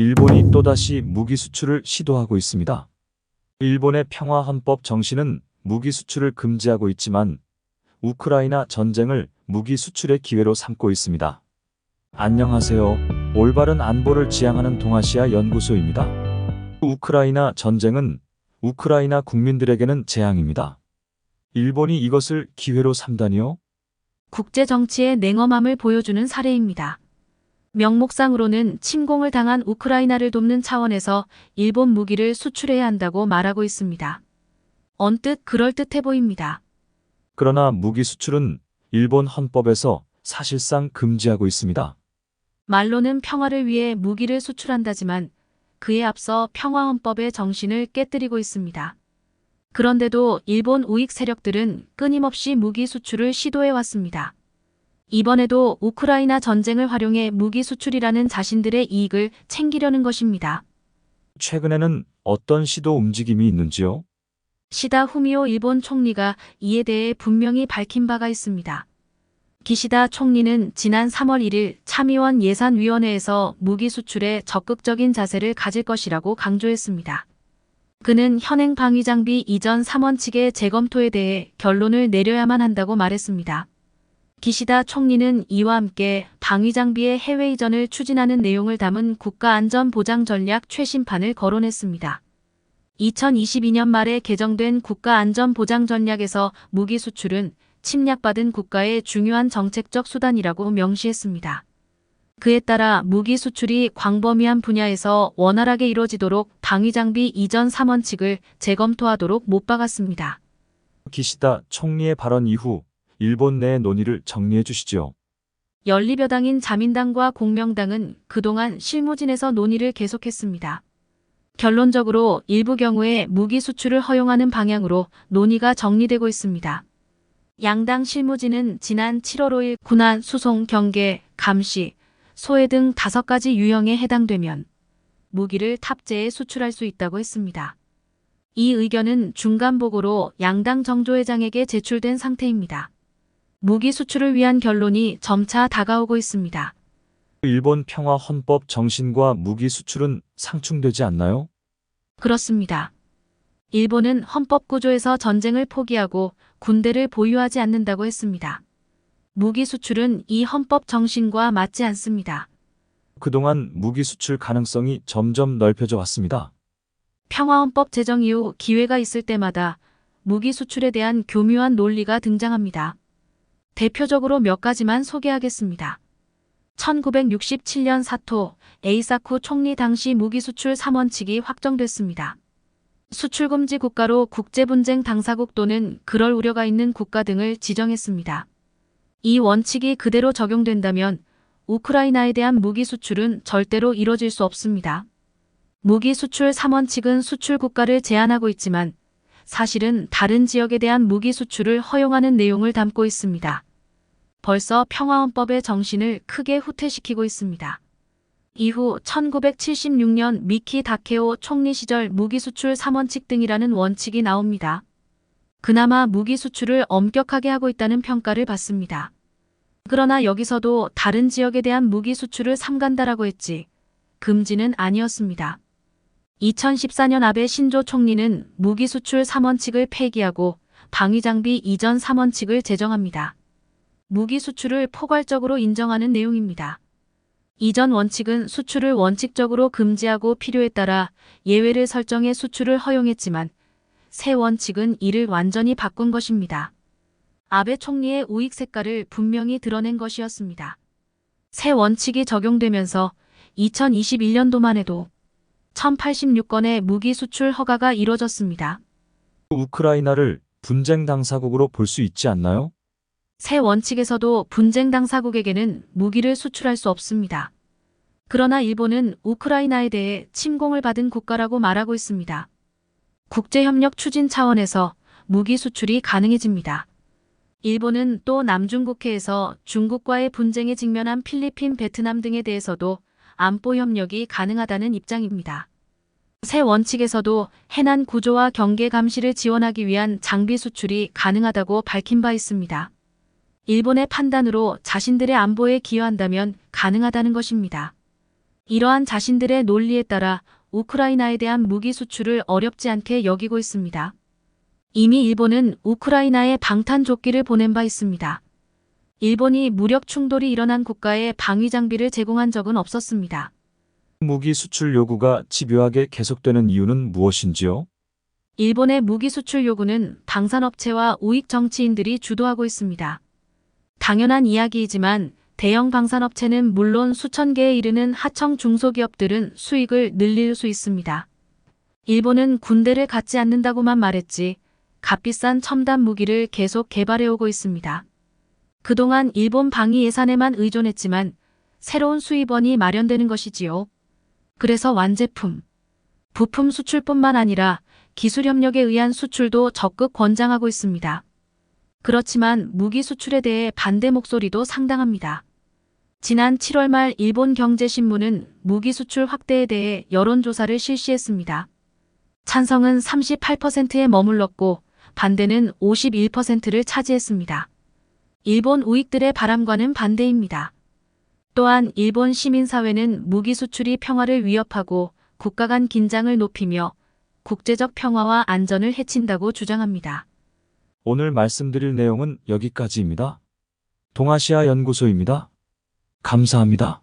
일본이 또다시 무기 수출을 시도하고 있습니다. 일본의 평화 헌법 정신은 무기 수출을 금지하고 있지만 우크라이나 전쟁을 무기 수출의 기회로 삼고 있습니다. 안녕하세요. 올바른 안보를 지향하는 동아시아 연구소입니다. 우크라이나 전쟁은 우크라이나 국민들에게는 재앙입니다. 일본이 이것을 기회로 삼다니요? 국제 정치의 냉엄함을 보여주는 사례입니다. 명목상으로는 침공을 당한 우크라이나를 돕는 차원에서 일본 무기를 수출해야 한다고 말하고 있습니다. 언뜻 그럴듯해 보입니다. 그러나 무기 수출은 일본 헌법에서 사실상 금지하고 있습니다. 말로는 평화를 위해 무기를 수출한다지만 그에 앞서 평화헌법의 정신을 깨뜨리고 있습니다. 그런데도 일본 우익 세력들은 끊임없이 무기 수출을 시도해 왔습니다. 이번에도 우크라이나 전쟁을 활용해 무기 수출이라는 자신들의 이익을 챙기려는 것입니다. 최근에는 어떤 시도 움직임이 있는지요? 시다 후미오 일본 총리가 이에 대해 분명히 밝힌 바가 있습니다. 기시다 총리는 지난 3월 1일 참의원 예산위원회에서 무기 수출에 적극적인 자세를 가질 것이라고 강조했습니다. 그는 현행 방위 장비 이전 3원 측의 재검토에 대해 결론을 내려야만 한다고 말했습니다. 기시다 총리는 이와 함께 방위 장비의 해외 이전을 추진하는 내용을 담은 국가안전보장 전략 최신판을 거론했습니다. 2022년 말에 개정된 국가안전보장 전략에서 무기 수출은 침략받은 국가의 중요한 정책적 수단이라고 명시했습니다. 그에 따라 무기 수출이 광범위한 분야에서 원활하게 이루어지도록 방위장비 이전 3원칙을 재검토하도록 못 박았습니다. 기시다 총리의 발언 이후 일본 내 논의를 정리해 주시죠. 연립여당인 자민당과 공명당은 그동안 실무진에서 논의를 계속했습니다. 결론적으로 일부 경우에 무기 수출을 허용하는 방향으로 논의가 정리되고 있습니다. 양당 실무진은 지난 7월 5일 군안, 수송, 경계, 감시, 소해 등 다섯 가지 유형에 해당되면 무기를 탑재해 수출할 수 있다고 했습니다. 이 의견은 중간 보고로 양당 정조회장에게 제출된 상태입니다. 무기 수출을 위한 결론이 점차 다가오고 있습니다. 일본 평화 헌법 정신과 무기 수출은 상충되지 않나요? 그렇습니다. 일본은 헌법 구조에서 전쟁을 포기하고 군대를 보유하지 않는다고 했습니다. 무기 수출은 이 헌법 정신과 맞지 않습니다. 그동안 무기 수출 가능성이 점점 넓혀져 왔습니다. 평화헌법 제정 이후 기회가 있을 때마다 무기 수출에 대한 교묘한 논리가 등장합니다. 대표적으로 몇 가지만 소개하겠습니다. 1967년 사토 에이사쿠 총리 당시 무기 수출 3원칙이 확정됐습니다. 수출금지 국가로 국제분쟁 당사국 또는 그럴 우려가 있는 국가 등을 지정했습니다. 이 원칙이 그대로 적용된다면 우크라이나에 대한 무기 수출은 절대로 이뤄질 수 없습니다. 무기 수출 3원칙은 수출 국가를 제한하고 있지만 사실은 다른 지역에 대한 무기 수출을 허용하는 내용을 담고 있습니다. 벌써 평화헌법의 정신을 크게 후퇴시키고 있습니다. 이후 1976년 미키 다케오 총리 시절 무기 수출 3원칙 등이라는 원칙이 나옵니다. 그나마 무기 수출을 엄격하게 하고 있다는 평가를 받습니다. 그러나 여기서도 다른 지역에 대한 무기 수출을 삼간다라고 했지 금지는 아니었습니다. 2014년 아베 신조 총리는 무기 수출 3원칙을 폐기하고 방위장비 이전 3원칙을 제정합니다. 무기 수출을 포괄적으로 인정하는 내용입니다. 이전 원칙은 수출을 원칙적으로 금지하고 필요에 따라 예외를 설정해 수출을 허용했지만 새 원칙은 이를 완전히 바꾼 것입니다. 아베 총리의 우익 색깔을 분명히 드러낸 것이었습니다. 새 원칙이 적용되면서 2021년도만 해도 1086건의 무기 수출 허가가 이뤄졌습니다. 우크라이나를 분쟁 당사국으로 볼 수 있지 않나요? 새 원칙에서도 분쟁 당사국에게는 무기를 수출할 수 없습니다. 그러나 일본은 우크라이나에 대해 침공을 받은 국가라고 말하고 있습니다. 국제협력 추진 차원에서 무기 수출이 가능해집니다. 일본은 또 남중국해에서 중국과의 분쟁에 직면한 필리핀, 베트남 등에 대해서도 안보 협력이 가능하다는 입장입니다. 새 원칙에서도 해난 구조와 경계 감시를 지원하기 위한 장비 수출이 가능하다고 밝힌 바 있습니다. 일본의 판단으로 자신들의 안보에 기여한다면 가능하다는 것입니다. 이러한 자신들의 논리에 따라 우크라이나에 대한 무기 수출을 어렵지 않게 여기고 있습니다. 이미 일본은 우크라이나에 방탄조끼를 보낸 바 있습니다. 일본이 무력 충돌이 일어난 국가에 방위 장비를 제공한 적은 없었습니다. 무기 수출 요구가 집요하게 계속되는 이유는 무엇인지요? 일본의 무기 수출 요구는 방산업체와 우익 정치인들이 주도하고 있습니다. 당연한 이야기이지만 대형 방산업체는 물론 수천 개에 이르는 하청 중소기업들은 수익을 늘릴 수 있습니다. 일본은 군대를 갖지 않는다고만 말했지 값비싼 첨단 무기를 계속 개발해오고 있습니다. 그동안 일본 방위 예산에만 의존했지만 새로운 수입원이 마련되는 것이지요. 그래서 완제품, 부품 수출뿐만 아니라 기술 협력에 의한 수출도 적극 권장하고 있습니다. 그렇지만 무기 수출에 대해 반대 목소리도 상당합니다. 지난 7월 말 일본 경제신문은 무기 수출 확대에 대해 여론조사를 실시했습니다. 찬성은 38%에 머물렀고 반대는 51%를 차지했습니다. 일본 우익들의 바람과는 반대입니다. 또한 일본 시민사회는 무기 수출이 평화를 위협하고 국가 간 긴장을 높이며 국제적 평화와 안전을 해친다고 주장합니다. 오늘 말씀드릴 내용은 여기까지입니다. 동아시아 연구소입니다. 감사합니다.